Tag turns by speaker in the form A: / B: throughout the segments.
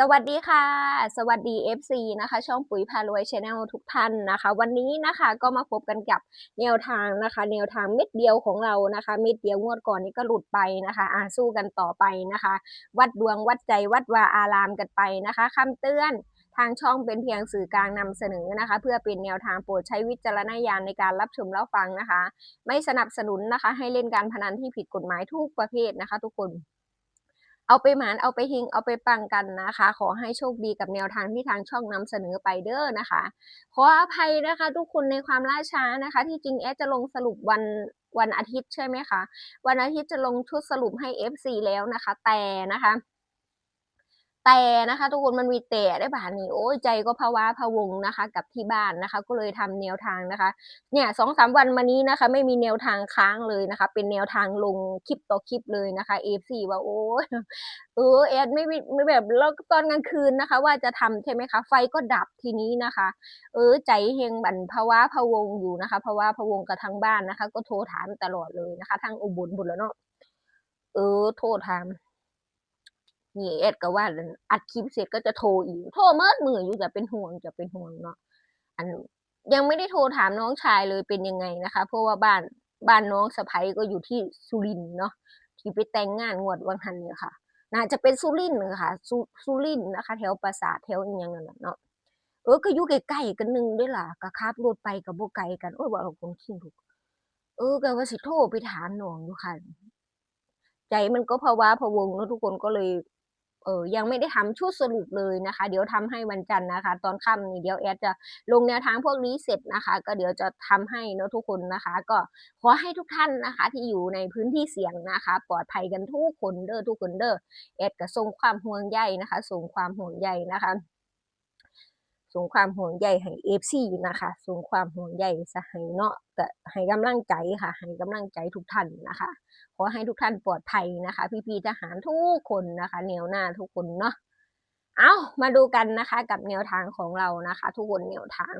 A: สวัสดีค่ะ สวัสดี FC นะคะ ช่องปุ๋ยพารวยชาแนลทุกท่านนะคะ วันนี้นะคะก็มาพบกันกับแนวทางนะคะ แนวทางเม็ดเดียวของเรานะคะ เม็ดเดียวงวดก่อนนี้ก็หลุดไปนะคะอ่าสู้กันต่อไปนะคะ วัดดวงวัดใจวัดวาอารามกันไปนะคะคำเตือนทางช่องเป็นเพียงสื่อกลางนำเสนอนะคะ เพื่อเป็นแนวทางโปรดใช้วิจารณญาณในการรับชมรับฟังนะคะ ไม่สนับสนุนนะคะ ให้เล่นการพนันที่ผิดกฎหมายทุกประเภทนะคะ ทุกคน เอาไปหมานเอาไปหิงเอาไปปังกันนะคะ ขอให้โชคดีกับแนวทางที่ทางช่องนำเสนอไปเด้อนะคะ ขออภัยนะคะ ทุกคนในความล่าช้านะคะ ที่จริงแอดจะลงสรุปวันวันอาทิตย์ใช่ไหมคะ วันอาทิตย์จะลงชุดสรุปให้ FC แล้วนะคะ แต่นะคะ แต่นะคะทุกคนมันมีแต่ได้บาทนี้โอ้ยใจก็ภาวะพะวงนะคะ กับที่บ้านนะคะ ก็เลยทำแนวทางนะคะเนี่ยสองสามวันมานี้นะคะ ไม่มีแนวทางค้างเลยนะคะ เป็นแนวทางลงคลิปต่อคลิปเลยนะคะเอฟซีว่าโอ้ยเออแอดไม่ไม่แบบแล้วตอนกลางคืนนะคะ ว่าจะทำใช่ไหมคะ ไฟก็ดับทีนี้นะคะ เออใจเฮงบันภาวะพะวงอยู่นะคะภาวะพะวงกับทางบ้านนะคะ ก็โทรถามตลอดเลยนะคะทางอุบลบุญแล้วเนาะเออโทรถาม นี่เอ็ดก็ว่าอัดคลิปเสร็จก็จะโทรอีกโทรเมื่อมืออยู่จะเป็นห่วงจะเป็นห่วงเนาะอันยังไม่ได้โทรถามน้องชายเลยเป็นยังไงนะคะ เพราะว่าบ้านบ้านน้องสะพ้ยก็อยู่ที่สุรินเนาะที่ไปแต่งงานงวดวังหันเนี่ยค่ะ น่าจะเป็นสุรินทร์ค่ะสุสุรินนะคะ แถวปราสาทแถวอย่างนั้นเนาะเออก็อยู่ใกล้ๆกันหนึงด้วยล่ะก็ขับรถไปกับโบไกลกันโอ้ยว่าเราคนขี้ถูกเออก็ว่าสิโทรไปถามน้องอยู่ค่ะใจมันก็ภาวะพะวงเนอะทุกคนก็เลย เออยังไม่ได้ทำชุดสรุปเลยนะคะ เดี๋ยวทำให้วันจันทร์นะคะ ตอนค่ำนี่เดี๋ยวแอดจะลงแนวทางพวกนี้เสร็จนะคะ ก็เดี๋ยวจะทำให้เนาะทุกคนนะคะ ก็ขอให้ทุกท่านนะคะ ที่อยู่ในพื้นที่เสี่ยงนะคะ ปลอดภัยกันทุกคนเด้อทุกคนเด้อแอดก็ส่งความห่วงใยนะคะส่งความห่วงใยนะคะ ส่งความห่วงใยให้เอฟซีนะคะส่งความห่วงใยสให้เนาะก็ให้กำลังใจค่ะ ให้กำลังใจทุกท่านนะคะ ขอให้ทุกท่านปลอดภัยนะคะ พี่ๆทหารทุกคนนะคะแนวหน้าทุกคนเนาะเอามาดูกันนะคะ กับแนวทางของเรานะคะ ทุกคนแนวทาง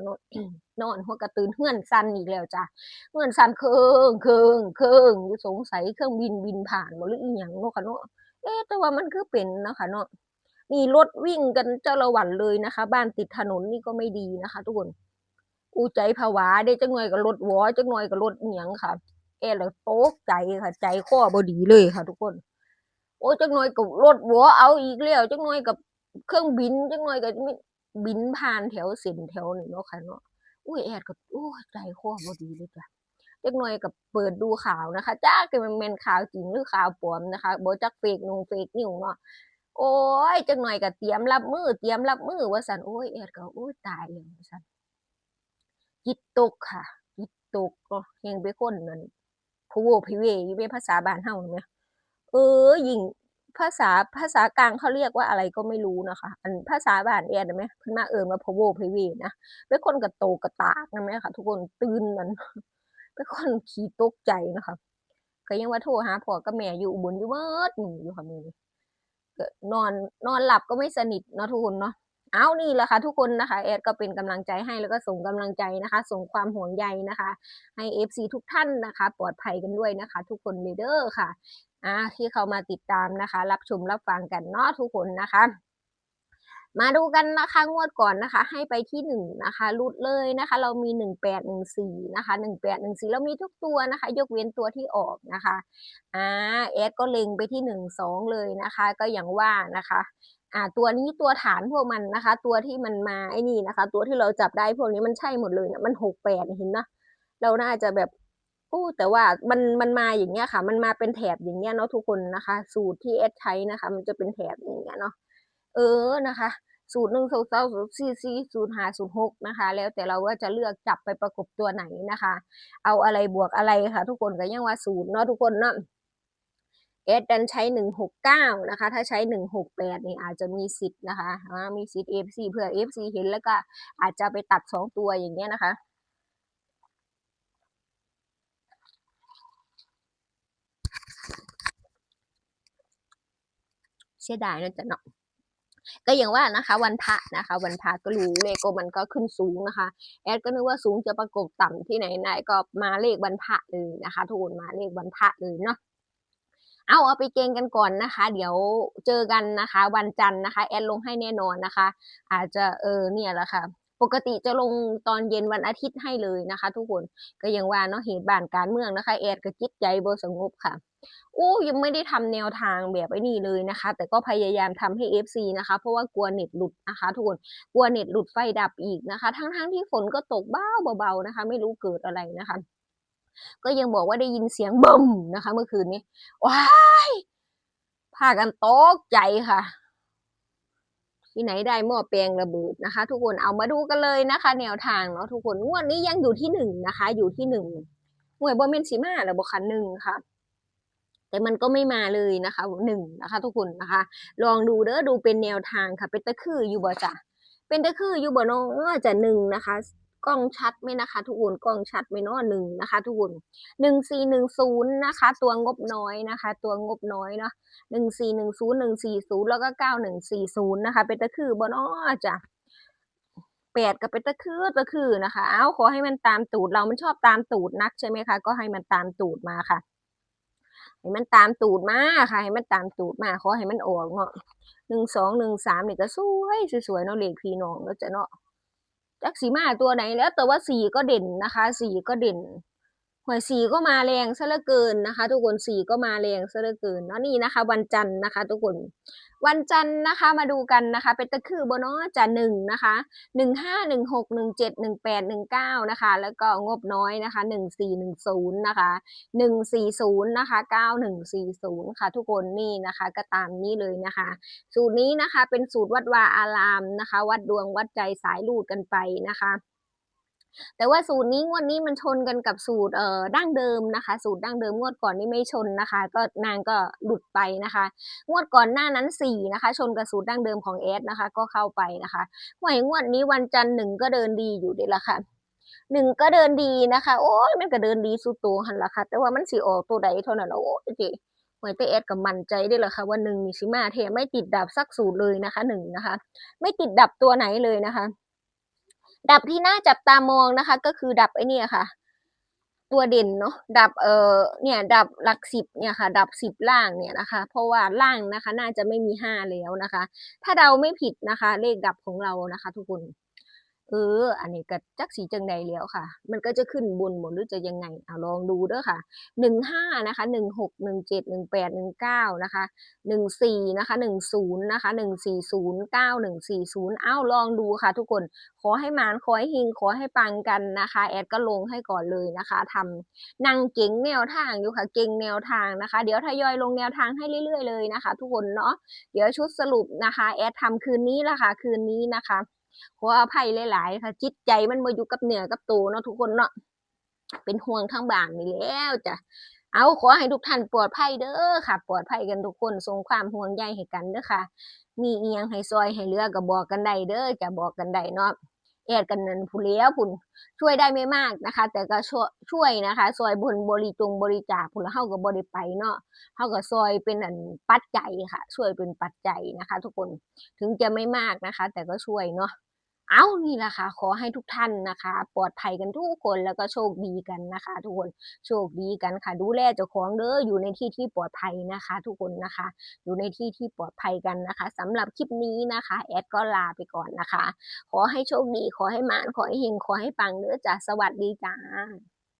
A: นอนหัวกระตือนเฮือนซันอีกแล้วจ้ะเฮือนซันเคิงเคิงเคิงอยู่สงสัยเครื่องบินบินผ่านบ่หรืออีหยังเนาะค่ะเนาะเอ๊แต่ว่ามันคือเป็นเนาะคะเนาะ นี่รถวิ่งกันเจ้าละวันเลยนะคะ บ้านติดถนนนี่ก็ไม่ดีนะคะ ทุกคนอูใจผวาได้จังหน่อยกับรถวอจังหน่อยกับรถอีหยังค่ะเอะแล้วตกใจค่ะ ใจคอบดีเลยค่ะ ทุกคน โอ้จังหน่อยกับรถหัวเอาอีกแล้วจังหน่อยกับเครื่องบินจังหน่อยกับบินผ่านแถวเส้นแถวนี่เนาะค่ะเนาะอุ้ยแอดกับโอ้ใจคอบดีเลยจ้ะจังหน่อยกับเปิดดูข่าวนะคะจ้าก็มันเป็นข่าวจริงหรือข่าวปลอมนะคะบ่จักเฟกนงเฟกนิวเนาะ โอ้ยจังหน่อยกับเตรียมรับมือเตรียมรับมือว่าสันโอ้ยแอดก็โอ้ยตายแล้วว่าสันจิตตกค่ะจิตตกก็เฮงไปคนนั่นพวพิเวอยู่เป็นภาษาบ้านเฮาเนี่ยเออยิงภาษาภาษากลางเขาเรียกว่าอะไรก็ไม่รู้นะคะ อันภาษาบ้านแอนไหมเพิ่นมาเอิ้นว่าพวพิเวนะเป็นคนกระโตกระตากนะแม่ค่ะทุกคนตื่นมันเป็นคนขี้ตกใจนะคะก็ยังว่าโทรหาพ่อกับแม่อยู่อุบลอยู่เบิดมื้ออยู่ค่ะมือนี้ นอนนอนหลับก็ไม่สนิทนะทุกคนเนาะเอานี่แหละค่ะทุกคนนะคะแอดก็เป็นกำลังใจให้แล้วก็ส่งกำลังใจนะคะ ส่งความห่วงใยนะคะ ให้ FC ทุกท่านนะคะ ปลอดภัยกันด้วยนะคะ ทุกคนเลยเด้อค่ะอ่าที่เขามาติดตามนะคะ รับชมรับฟังกันเนาะทุกคนนะคะ มาดูกันนะคะงวดก่อนนะคะ ให้ไปที่หนึ่งนะคะรุดเลยนะคะ เรามีหนึ่งแปดหนึ่งสี่นะคะหนึ่งแปดหนึ่งสี่เรามีทุกตัวนะคะ ยกเว้นตัวที่ออกนะคะอ่าแอดก็เล็งไปที่หนึ่งสองเลยนะคะ ก็อย่างว่านะคะอ่าตัวนี้ตัวฐานพวกมันนะคะ ตัวที่มันมาไอ้นี่นะคะ ตัวที่เราจับได้พวกนี้มันใช่หมดเลยนี่ยมันหกแปดเห็นนะเราน่าจะแบบโอ้แต่ว่ามันมันมาอย่างเงี้ยค่ะ มันมาเป็นแถบอย่างเงี้ยเนาะทุกคนนะคะ สูตรที่เอสใช้นะคะ มันจะเป็นแถบอย่างเงี้ยเนาะ เออนะคะสูตรหนึ่งสูตรสองสูตรสี่สี่สูตรห้าสูตรหกนะคะ แล้วแต่เราว่าจะเลือกจับไปประกบตัวไหนนะคะ เอาอะไรบวกอะไรค่ะ ทุกคนก็ยังว่าสูตรเนาะทุกคนเนาะเอสดันใช้หนึ่งหกเก้านะคะ ถ้าใช้หนึ่งหกแปดนี่อาจจะมีสิทธิ์นะคะมีสิทธิ์เอฟซีเพื่อเอฟซีเห็นแล้วก็อาจจะไปตัดสองตัวอย่างเงี้ยนะคะเสียดายนะจ๊ะเนาะ ก็อย่างว่านะคะ วันพระนะคะ วันพระก็รู้เลขก็มันก็ขึ้นสูงนะคะ แอดก็นึกว่าสูงจะประกบต่ำที่ไหนไหนก็มาเลขวันพระเลยนะคะทุกคนมาเลขวันพระเลยเนาะเอาเอาไปเกงกันก่อนนะคะ เดี๋ยวเจอกันนะคะ วันจันทร์นะคะ แอดลงให้แน่นอนนะคะ อาจจะเออเนี่ยแหละค่ะ ปกติจะลงตอนเย็นวันอาทิตย์ให้เลยนะคะ ทุกคนก็ยังว่าเนาะเหตุบ้านการเมืองนะคะ แอดก็จิตใจบ่สงบค่ะโอ้ยังไม่ได้ทำแนวทางแบบไอ้นี่เลยนะคะ แต่ก็พยายามทำให้ FC นะคะ เพราะว่ากลัวเน็ตหลุดนะคะ ทุกคนกลัวเน็ตหลุดไฟดับอีกนะคะ ทั้งๆที่ฝนก็ตกเบ้าเบาๆนะคะ ไม่รู้เกิดอะไรนะคะ ก็ยังบอกว่าได้ยินเสียงบึ้มนะคะ เมื่อคืนนี้ว้ายพากันตกใจค่ะ ที่ไหนได้หม้อแปลงระเบิดนะคะ ทุกคนเอามาดูกันเลยนะคะ แนวทางเนาะทุกคนงวดนี้ยังอยู่ที่หนึ่งนะคะ อยู่ที่หนึ่งหน่วยบอมเมนสีมาหรือบคันหนึ่งค่ะแต่มันก็ไม่มาเลยนะคะหนึ่งนะคะ ทุกคนนะคะ ลองดูเด้อดูเป็นแนวทางค่ะ เป็นตะคืออยู่บ่จ้ะเป็นตะคืออยู่บ่น้องจะหนึ่งนะคะ กล้องชัดไหมนะคะ ทุกคนกล้องชัดไหมเนาะหนึ่งนะคะ ทุกคนหนึ่งสี่หนึ่งศูนย์นะคะ ตัวงบน้อยนะคะ ตัวงบน้อยเนาะหนึ่งสี่หนึ่งศูนย์หนึ่งสี่ศูนย์แล้วก็เก้าหนึ่งสี่ศูนย์นะคะ เป็นตะคือบ่เนาะจ้ะแปดกับเป็นตะคือตะคือนะคะ เอาขอให้มันตามตูดเรามันชอบตามตูดนักใช่ไหมคะ ก็ให้มันตามตูดมาค่ะให้มันตามตูดมาค่ะ ให้มันตามตูดมาขอให้มันออกเนาะหนึ่งสองหนึ่งสามนี่ก็สวยสวยๆเนาะเลขพี่น้องเนาะจ้ะเนาะ จักสีมาตัวไหนแล้ว แต่ว่าสีก็เด่นนะคะ สีก็เด่น หวยสีก็มาแรงซะเหลือเกินนะคะ ทุกคนสีก็มาแรงซะเหลือเกินเนาะนี่นะคะ วันจันทร์นะคะ ทุกคนวันจันทร์นะคะมาดูกันนะคะ เป็นตะคือโบนาะจะหนึ่งนะคะหนึ่งห้าหนึ่งหกหนึ่งเจ็ดหนึ่งแปดหนึ่งเก้านะคะ แล้วก็งบน้อยนะคะหนึ่งสี่หนึ่งศูนย์นะคะหนึ่งสี่ศูนย์นะคะเก้าหนึ่งสี่ศูนย์ค่ะ ทุกคนนี่นะคะก็ตามนี้เลยนะคะ สูตรนี้นะคะเป็นสูตรวัดวาอารามนะคะ วัดดวงวัดใจสายลูดกันไปนะคะ แต่ว่าสูตรนี้งวดนี้มันชนกันกับสูตรเอ่อดั้งเดิมนะคะ สูตรดั้งเดิมงวดก่อนนี่ไม่ชนนะคะ ก็นางก็หลุดไปนะคะ งวดก่อนหน้านั้นสี่นะคะ ชนกับสูตรดั้งเดิมของเอสนะคะ ก็เข้าไปนะคะหวยงวดนี้วันจันทร์หนึ่งก็เดินดีอยู่เดีละค่ะหนึ่งก็เดินดีนะคะ โอ้ยมันก็เดินดีสุดโตวหันละค่ะ แต่ว่ามันสีออกตัวใดเท่านั้นละโอ้ยเจหวยเตเอสกับมันใจได้ละค่ะว่าหนึ่งมีสิมาเทไม่ติดดับสักสูตรเลยนะคะหนึ่งนะคะ ไม่ติดดับตัวไหนเลยนะคะ ดับที่น่าจับตามองนะคะ ก็คือดับไอ้นี่ค่ะ ตัวเด่นเนาะดับเออเนี่ยดับหลักสิบเนี่ยค่ะ ดับสิบล่างเนี่ยนะคะ เพราะว่าล่างนะคะ น่าจะไม่มีห้าแล้วนะคะ ถ้าเราไม่ผิดนะคะ เลขดับของเรานะคะ ทุกคน เออ อันนี้ก็จักสีจังใดแล้วค่ะ มันก็จะขึ้นบนหมดหรือจะยังไงเอาลองดูเด้อค่ะหนึ่งห้านะคะหนึ่งหกหนึ่งเจ็ดหนึ่งแปดหนึ่งเก้านะคะหนึ่งสี่นะคะหนึ่งศูนย์นะคะหนึ่งสี่ศูนย์เก้าหนึ่งสี่ศูนย์เอ้าลองดูค่ะ ทุกคนขอให้มานขอให้หิงขอให้ปังกันนะคะ แอดก็ลงให้ก่อนเลยนะคะทำนางเก่งแนวทางอยู่ค่ะ เก่งแนวทางนะคะ เดี๋ยวทยอยลงแนวทางให้เรื่อย ๆ เลยนะคะ ทุกคนเนาะเดี๋ยวชุดสรุปนะคะ แอดทำคืนนี้ละค่ะคืนนี้นะคะ ขออภัยหลายๆ ค่ะ จิตใจมันมาอยู่กับเหนือกับตัวเนาะทุกคนเนาะเป็นห่วงทั้งบ้านนี่แล้วจ้ะเอาขอให้ทุกท่านปลอดภัยเด้อค่ะ ปลอดภัยกันทุกคนส่งความห่วงใยให้กันเด้อค่ะ มีเอียงให้ซอยให้เหลือก็บอกกันได้เด้อจะบอกกันได้เนาะแอดกันนั้นผู้เลี้ยวพุ่นช่วยได้ไม่มากนะคะ แต่ก็ช่วยช่วยนะคะ ซอยบุญบริจงบริจาคพุ่นล้วเฮาก็บ่ได้ไปเนาะเฮาก็ซอยเป็นอันปัจจัยค่ะ ช่วยเป็นปัจจัยนะคะ ทุกคนถึงจะไม่มากนะคะ แต่ก็ช่วยเนาะ เอานี่แหละค่ะ ขอให้ทุกท่านนะคะ ปลอดภัยกันทุกคนแล้วก็โชคดีกันนะคะ ทุกคนโชคดีกันค่ะ ดูแลเจ้าของเด้ออยู่ในที่ที่ปลอดภัยนะคะ ทุกคนนะคะ อยู่ในที่ที่ปลอดภัยกันนะคะสำหรับคลิปนี้นะคะ แอดก็ลาไปก่อนนะคะ ขอให้โชคดี ขอให้หมานขอให้เฮงขอให้ปังเด้อจ้าสวัสดีจ้า